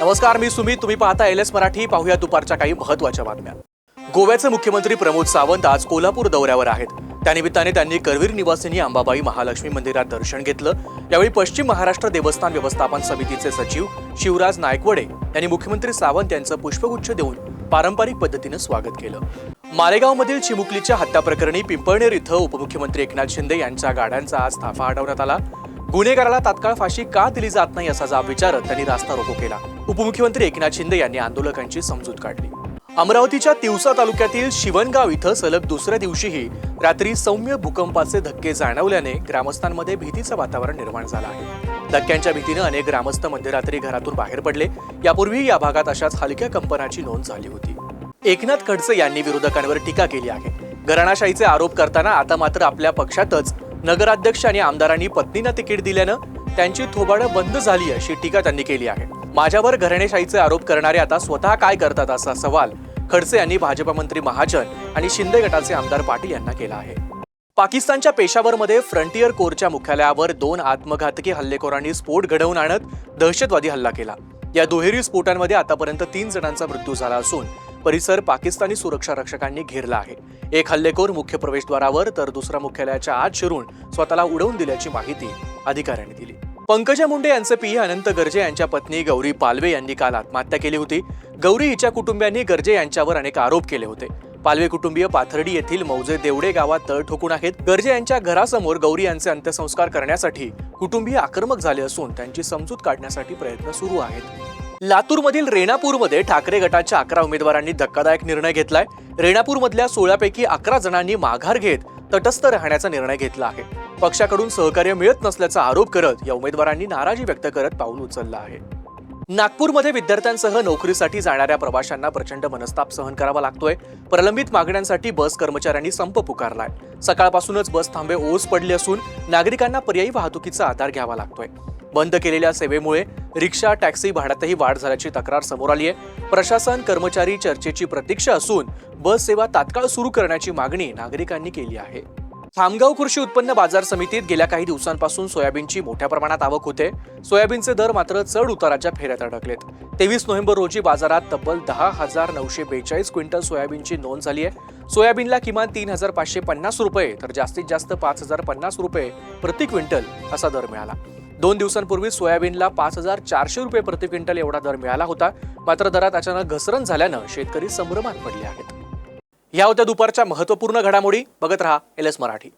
नमस्कार मी सुमित. तुम्ही पाहता एल एस मराठी. पाहूया दुपारच्या काही महत्त्वाच्या बातम्या. गोव्याचे मुख्यमंत्री प्रमोद सावंत आज कोल्हापूर दौऱ्यावर आहेत. त्यानिमित्ताने त्यांनी करवीर निवासिनी अंबाबाई महालक्ष्मी मंदिरात दर्शन घेतलं. यावेळी पश्चिम महाराष्ट्र देवस्थान व्यवस्थापन समितीचे सचिव शिवराज नायकवडे यांनी मुख्यमंत्री सावंत यांचं पुष्पगुच्छ देऊन पारंपरिक पद्धतीनं स्वागत केलं. मालेगावमधील चिमुकलीच्या हत्या प्रकरणी पिंपळनेर इथं उपमुख्यमंत्री एकनाथ शिंदे यांच्या गाड्यांचा आज ताफा अडवण्यात आला. गुन्हेगाराला तात्काळ फाशी का दिली जात नाही असा जाब विचारत त्यांनी रास्ता रोको केला. उपमुख्यमंत्री एकनाथ शिंदे यांनी आंदोलकांची समजूत काढली. अमरावतीच्या तिवसा तालुक्यातील शिवणगाव इथं सलग दुसऱ्या दिवशीही रात्री सौम्य भूकंपाचे धक्के जाणवल्याने ग्रामस्थांमध्ये भीतीचं वातावरण निर्माण झालं आहे. धक्क्यांच्या भीतीनं अनेक ग्रामस्थ मध्यरात्री घरातून बाहेर पडले. यापूर्वी या भागात अशाच हलक्या कंपनाची नोंद झाली होती. एकनाथ खडसे यांनी विरोधकांवर टीका केली आहे. घराणाशाहीचे आरोप करताना आता मात्र आपल्या पक्षातच नगराध्यक्ष आणि आमदारांनी पत्नींना तिकीट दिल्यानं त्यांची थोबाडं बंद झाली अशी टीका त्यांनी केली आहे. माझ्यावर घराणेशाहीचे आरोप करणारे आता स्वतः काय करतात असा सवाल खडसे यांनी भाजप मंत्री महाजन आणि शिंदे गटाचे आमदार पाटील यांना केला आहे. पाकिस्तानच्या पेशावरमध्ये फ्रंटियर कोरच्या मुख्यालयावर दोन आत्मघातकी हल्लेखोरांनी स्फोट घडवून आणत दहशतवादी हल्ला केला. या दुहेरी स्फोटांमध्ये आतापर्यंत तीन जणांचा मृत्यू झाला असून परिसर पाकिस्तानी सुरक्षा रक्षकांनी घेरला आहे. एक हल्लेखोर मुख्य प्रवेशद्वारावर तर दुसरा मुख्यालयाच्या आत शिरून स्वतःला उडवून दिल्याची माहिती अधिकाऱ्यांनी दिली. पंकजा मुंडे यांचे पी. अनंत गर्जे यांच्या पत्नी गौरी पालवे यांनी काल आत्महत्या केली होती. गौरी हिच्या कुटुंबियांनी गर्जे यांच्यावर अनेक आरोप केले होते. पालवे कुटुंबीय पाथर्डी येथील मौजे देवडे गावात तळ ठोकून आहेत. गर्जे यांच्या घरासमोर गौरी यांचे अंत्यसंस्कार करण्यासाठी कुटुंबीय आक्रमक झाले असून त्यांची समजूत काढण्यासाठी प्रयत्न सुरू आहेत. लातूरमधील रेणापूरमध्ये ठाकरे गटाच्या अकरा उमेदवारांनी धक्कादायक निर्णय घेतलाय. रेणापूरमधल्या सोळापैकी अकरा जणांनी माघार घेत तटस्थ राहण्याचा निर्णय घेतला आहे. पक्षाकडून सहकार्य मिळत नसल्याचा आरोप करत या उमेदवारांनी नाराजी व्यक्त करत पाऊल उचललं आहे. नागपूरमध्ये विद्यार्थ्यांसह नोकरीसाठी जाणाऱ्या प्रवाशांना प्रचंड मनस्ताप सहन करावा लागतोय. प्रलंबित मागण्यांसाठी बस कर्मचाऱ्यांनी संप पुकारलाय. सकाळपासूनच बस थांबे ओस पडले असून नागरिकांना पर्यायी वाहतुकीचा आधार घ्यावा लागतोय. बंद केलेल्या सेवेमुळे रिक्षा टॅक्सी भाड्यातही वाढ झाल्याची तक्रार समोर आली आहे. प्रशासन कर्मचारी चर्चेची प्रतीक्षा असून बस सेवा तात्काळ सुरू करण्याची मागणी नागरिकांनी केली आहे. खामगाव कृषी उत्पन्न बाजार समितीत गेल्या काही दिवसांपासून सोयाबीनची मोठ्या प्रमाणात आवक होते. सोयाबीनचे दर मात्र चढ उताराच्या फेऱ्यात अडकलेत. तेवीस नोव्हेंबर रोजी बाजारात तब्बल दहा हजार नऊशे बेचाळीस क्विंटल सोयाबीनची नोंद झाली आहे. सोयाबीनला किमान तीन हजार पाचशे पन्नास रुपये तर जास्तीत जास्त पाच हजार पन्नास रुपये प्रति क्विंटल असा दर मिळाला. दोन दिवसांपूर्वी सोयाबीनला पाच हजार चारशे रुपये प्रति क्विंटल एवढा दर मिळाला होता. मात्र दरात अचानक घसरण झाल्यानं शेतकरी संभ्रमात पडले आहेत. या होत्या दुपारच्या महत्त्वपूर्ण घडामोडी. बघत रहा एल एस मराठी.